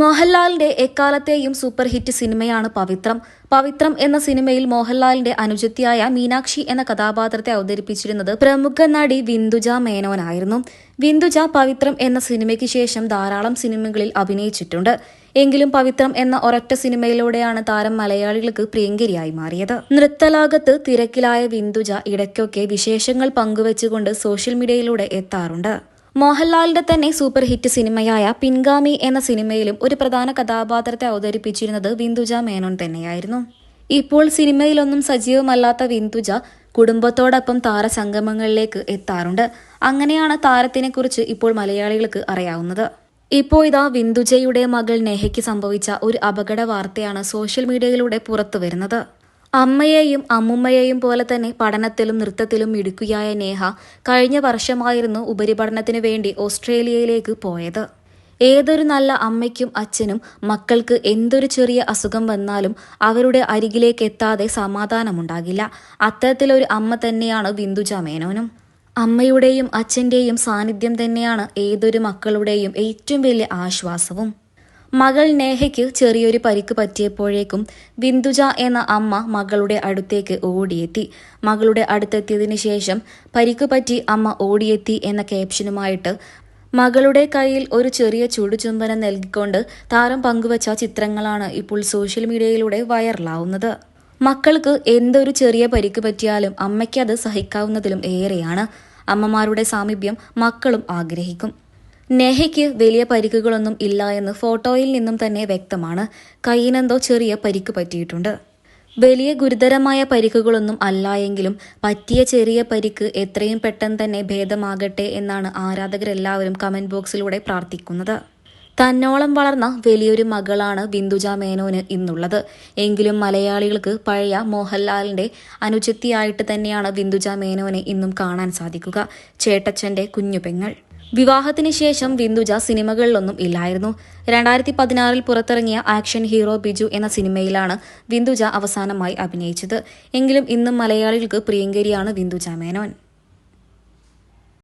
മോഹൻലാലിന്റെ എക്കാലത്തെയും super hit സിനിമയാണ് പവിത്രം. പവിത്രം എന്ന സിനിമയിൽ മോഹൻലാലിന്റെ അനുജത്തിയായ മീനാക്ഷി എന്ന കഥാപാത്രത്തെ അവതരിപ്പിച്ചിരുന്നത് പ്രമുഖ നടി വിന്ദുജ മേനോനായിരുന്നു. വിന്ദുജ പവിത്രം എന്ന സിനിമയ്ക്ക് ശേഷം ധാരാളം സിനിമകളിൽ അഭിനയിച്ചിട്ടുണ്ട്. എങ്കിലും പവിത്രം എന്ന ഒരൊറ്റ സിനിമയിലൂടെയാണ് താരം മലയാളികൾക്ക് പ്രിയങ്കരിയായി മാറിയത്. നൃത്തലാകത്ത് തിരക്കിലായ വിന്ദുജ ഇടയ്ക്കൊക്കെ വിശേഷങ്ങൾ പങ്കുവച്ചുകൊണ്ട് സോഷ്യൽ മീഡിയയിലൂടെ എത്താറുണ്ട്. മോഹൻലാലിന്റെ തന്നെ സൂപ്പർ ഹിറ്റ് സിനിമയായ പിൻഗാമി എന്ന സിനിമയിലും ഒരു പ്രധാന കഥാപാത്രത്തെ അവതരിപ്പിച്ചിരുന്നത് വിന്ദുജ മേനോൻ തന്നെയായിരുന്നു. ഇപ്പോൾ സിനിമയിലൊന്നും സജീവമല്ലാത്ത വിന്ദുജ കുടുംബത്തോടൊപ്പം താരസംഗമങ്ങളിലേക്ക് എത്താറുണ്ട്. അങ്ങനെയാണ് താരത്തിനെക്കുറിച്ച് ഇപ്പോൾ മലയാളികൾക്ക് അറിയാവുന്നത്. ഇപ്പോൾ ഇതാ വിന്ദുജയുടെ മകൾ നെഹയ്ക്ക് സംഭവിച്ച ഒരു അപകട വാർത്തയാണ് സോഷ്യൽ മീഡിയയിലൂടെ പുറത്തു വരുന്നത് അമ്മയെയും അമ്മുമ്മയെയും പോലെ തന്നെ പഠനത്തിലും നൃത്തത്തിലും മിടുക്കിയായ നേഹ കഴിഞ്ഞ വർഷമായിരുന്നു ഉപരിപഠനത്തിനു വേണ്ടി ഓസ്ട്രേലിയയിലേക്ക് പോയത്. ഏതൊരു നല്ല അമ്മയ്ക്കും അച്ഛനും മക്കൾക്ക് എന്തൊരു ചെറിയ അസുഖം വന്നാലും അവരുടെ അരികിലേക്ക് എത്താതെ സമാധാനമുണ്ടാകില്ല. അത്തരത്തിലൊരു അമ്മ തന്നെയാണ് ബിന്ദുജ മേനോനും അമ്മയുടെയും അച്ഛന്റെയും സാന്നിധ്യം തന്നെയാണ് ഏതൊരു മക്കളുടെയും ഏറ്റവും വലിയ ആശ്വാസവും. മകൾ നേഹയ്ക്ക് ചെറിയൊരു പരിക്ക് പറ്റിയപ്പോഴേക്കും ബിന്ദുജ എന്ന അമ്മ മകളുടെ അടുത്തേക്ക് ഓടിയെത്തി. മകളുടെ അടുത്തെത്തിയതിനു ശേഷം പരിക്ക് പറ്റി അമ്മ ഓടിയെത്തി എന്ന ക്യാപ്ഷനുമായിട്ട് മകളുടെ കയ്യിൽ ഒരു ചെറിയ ചുടുചുംബനം നൽകിക്കൊണ്ട് താരം പങ്കുവച്ച ചിത്രങ്ങളാണ് ഇപ്പോൾ സോഷ്യൽ മീഡിയയിലൂടെ വൈറലാവുന്നത് മക്കൾക്ക് എന്തൊരു ചെറിയ പരിക്ക് പറ്റിയാലും അമ്മയ്ക്കത് സഹിക്കാവുന്നതിലും ഏറെയാണ്. അമ്മമാരുടെ സാമീപ്യം മക്കളും ആഗ്രഹിക്കും. നെഹയ്ക്ക് വലിയ പരിക്കുകളൊന്നും ഇല്ല എന്ന് ഫോട്ടോയിൽ നിന്നും തന്നെ വ്യക്തമാണ്. കൈയിനെന്തോ ചെറിയ പരിക്ക് പറ്റിയിട്ടുണ്ട്. വലിയ ഗുരുതരമായ പരിക്കുകളൊന്നും അല്ല എങ്കിലും പറ്റിയ ചെറിയ പരിക്ക് എത്രയും പെട്ടെന്ന് തന്നെ ഭേദമാകട്ടെ എന്നാണ് ആരാധകരെല്ലാവരും കമന്റ് ബോക്സിലൂടെ പ്രാർത്ഥിക്കുന്നത്. തന്നോളം വളർന്ന വലിയൊരു മകളാണ് ബിന്ദുജ മേനോന് ഇന്നുള്ളത്. എങ്കിലും മലയാളികൾക്ക് പഴയ മോഹൻലാലിന്റെ അനുജത്തിയായിട്ട് തന്നെയാണ് ബിന്ദുജ മേനോനെ ഇന്നും കാണാൻ സാധിക്കുക. ചേട്ടച്ചന്റെ കുഞ്ഞുപെങ്ങൾ. വിവാഹത്തിന് ശേഷം ബിന്ദുജ സിനിമകളിലൊന്നും ഇല്ലായിരുന്നു. രണ്ടായിരത്തി പതിനാറിൽ പുറത്തിറങ്ങിയ ആക്ഷൻ ഹീറോ ബിജു എന്ന സിനിമയിലാണ് ബിന്ദുജ അവസാനമായി അഭിനയിച്ചത്. എങ്കിലും ഇന്നും മലയാളികൾക്ക് പ്രിയങ്കരിയാണ് ബിന്ദുജ മേനോൻ.